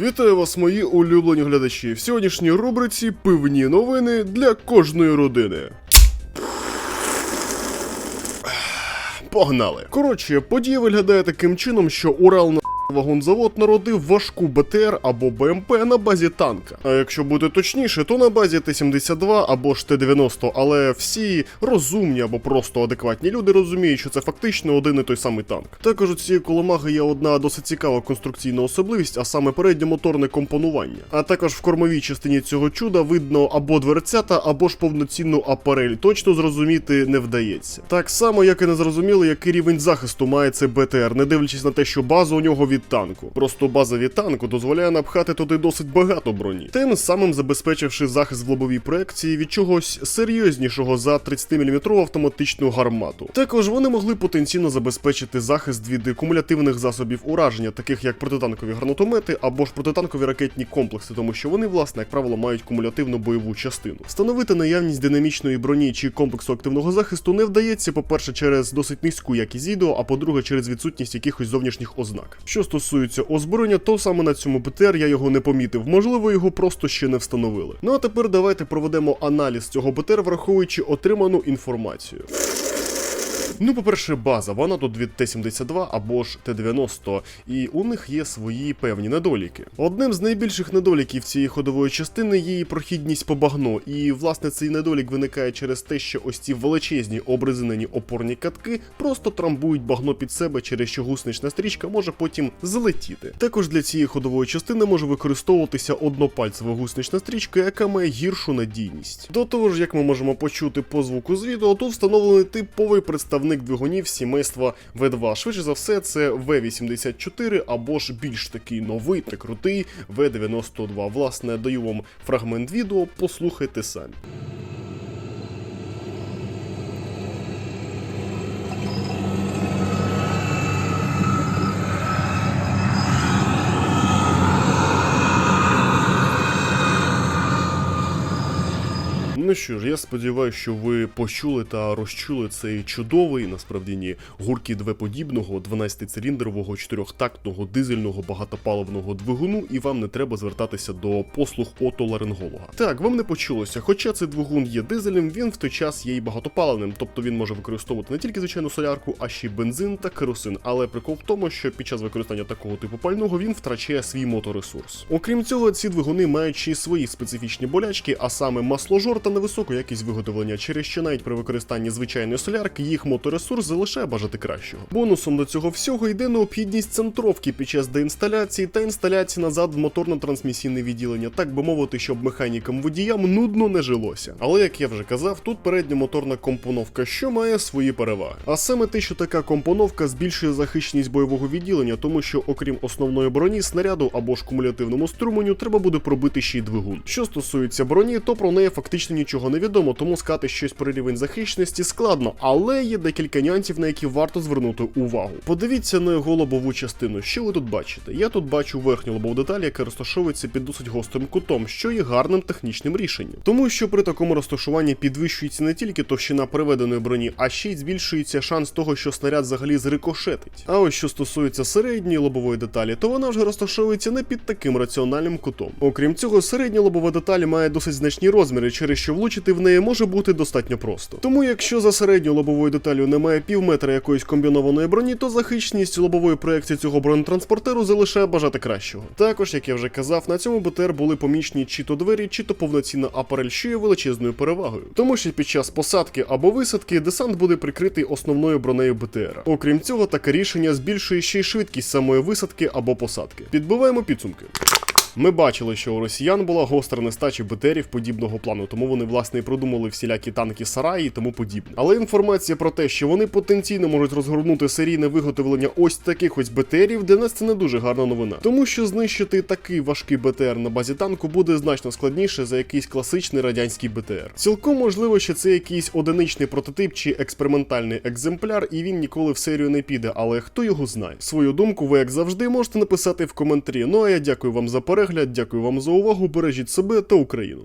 Вітаю вас, мої улюблені глядачі. В сьогоднішній рубриці пивні новини для кожної родини. Погнали. Коротше, подія виглядає таким чином, що Урал на Вагонзавод народив важку БТР або БМП на базі танка. А якщо бути точніше, то на базі Т-72 або ж Т-90, але всі розумні або просто адекватні люди розуміють, що це фактично один і той самий танк. Також у цієї коломаги є одна досить цікава конструкційна особливість, а саме передньомоторне компонування. А також в кормовій частині цього чуда видно або дверцята, або ж повноцінну апарель. Точно зрозуміти не вдається. Так само, як і не зрозуміло, який рівень захисту має цей БТР, не дивлячись на те, що база у нього від танку. Просто база від танку дозволяє напхати туди досить багато броні, тим самим забезпечивши захист в лобовій проекції від чогось серйознішого за 30-мм автоматичну гармату. Також вони могли потенційно забезпечити захист від кумулятивних засобів ураження, таких як протитанкові гранатомети або ж протитанкові ракетні комплекси, тому що вони, власне, як правило, мають кумулятивну бойову частину. Встановити наявність динамічної броні чи комплексу активного захисту не вдається, по-перше, через досить низьку якість відео, а по-друге, через відсутність якихось зовнішніх ознак. Що стосується озброєння, то саме на цьому БТР я його не помітив, можливо, його просто ще не встановили. Ну а тепер давайте проведемо аналіз цього БТР, враховуючи отриману інформацію. Ну, по-перше, база, вона тут від Т-72 або ж Т-90, і у них є свої певні недоліки. Одним з найбільших недоліків цієї ходової частини є її прохідність по багно, і власне цей недолік виникає через те, що ось ці величезні обрезинені опорні катки просто трамбують багно під себе, через що гуснична стрічка може потім злетіти. Також для цієї ходової частини може використовуватися однопальцева гуснична стрічка, яка має гіршу надійність. До того ж, як ми можемо почути по звуку з відео, тут встановлений типовий представник двигунів сімейства V2. Швидше за все, це V84 або ж більш такий новий та крутий V92. Власне, даю вам фрагмент відео, послухайте самі. Що ж, я сподіваюся, що ви почули та розчули цей чудовий, насправді ні, гуркіт двеподібного 12-циліндрового чотирьохтактного дизельного багатопаливного двигуну, і вам не треба звертатися до послуг отоларинголога. Так, вам не почулося, хоча цей двигун є дизельним, він в той час є і багатопаливним, тобто він може використовувати не тільки звичайну солярку, а ще й бензин та керосин. Але прикол в тому, що під час використання такого типу пального він втрачає свій моторесурс. Окрім цього, ці двигуни мають ще й свої специфічні болячки, а саме масложор та невисоку якість виготовлення, через що навіть при використанні звичайної солярки їх моторесурс залишає бажати кращого. Бонусом до цього всього йде необхідність центровки під час деінсталяції та інсталяції назад в моторно-трансмісійне відділення, так би мовити, щоб механікам водіям нудно не жилося. Але як я вже казав, тут передня моторна компоновка, що має свої переваги. А саме те, що така компоновка збільшує захищеність бойового відділення, тому що, окрім основної броні, снаряду або ж кумулятивному струменю, треба буде пробити ще й двигун. Що стосується броні, то про неї фактично нічого не відомо, тому сказати щось про рівень захищеності складно, але є декілька нюансів, на які варто звернути увагу. Подивіться на його лобову частину. Що ви тут бачите? Я тут бачу верхню лобову деталь, яка розташовується під досить гострим кутом, що є гарним технічним рішенням. Тому що при такому розташуванні підвищується не тільки товщина приведеної броні, а ще й збільшується шанс того, що снаряд взагалі зрикошетить. А ось що стосується середньої лобової деталі, то вона вже розташовується не під таким раціональним кутом. Окрім цього, середня лобова деталь має досить значні розміри, через що влучити в неї може бути достатньо просто. Тому, якщо за середньою лобовою деталю немає пів метра якоїсь комбінованої броні, то захищеність лобової проекції цього бронетранспортеру залишає бажати кращого. Також, як я вже казав, на цьому БТР були помічні чи то двері, чи то повноцінна апарель, що є величезною перевагою. Тому що під час посадки або висадки десант буде прикритий основною бронею БТР. Окрім цього, таке рішення збільшує ще й швидкість самої висадки або посадки. Підбиваємо підсумки. Ми бачили, що у росіян була гостра нестача БТРів подібного плану, тому вони власне і продумали всілякі танки сараї і тому подібне. Але інформація про те, що вони потенційно можуть розгорнути серійне виготовлення ось таких ось БТРів, для нас це не дуже гарна новина. Тому що знищити такий важкий БТР на базі танку буде значно складніше за якийсь класичний радянський БТР. Цілком можливо, що це якийсь одиничний прототип чи експериментальний екземпляр, і він ніколи в серію не піде, але хто його знає. Свою думку ви, як завжди, можете написати в коментарі. Ну а я дякую вам за перегляд, дякую вам за увагу. Бережіть себе та Україну.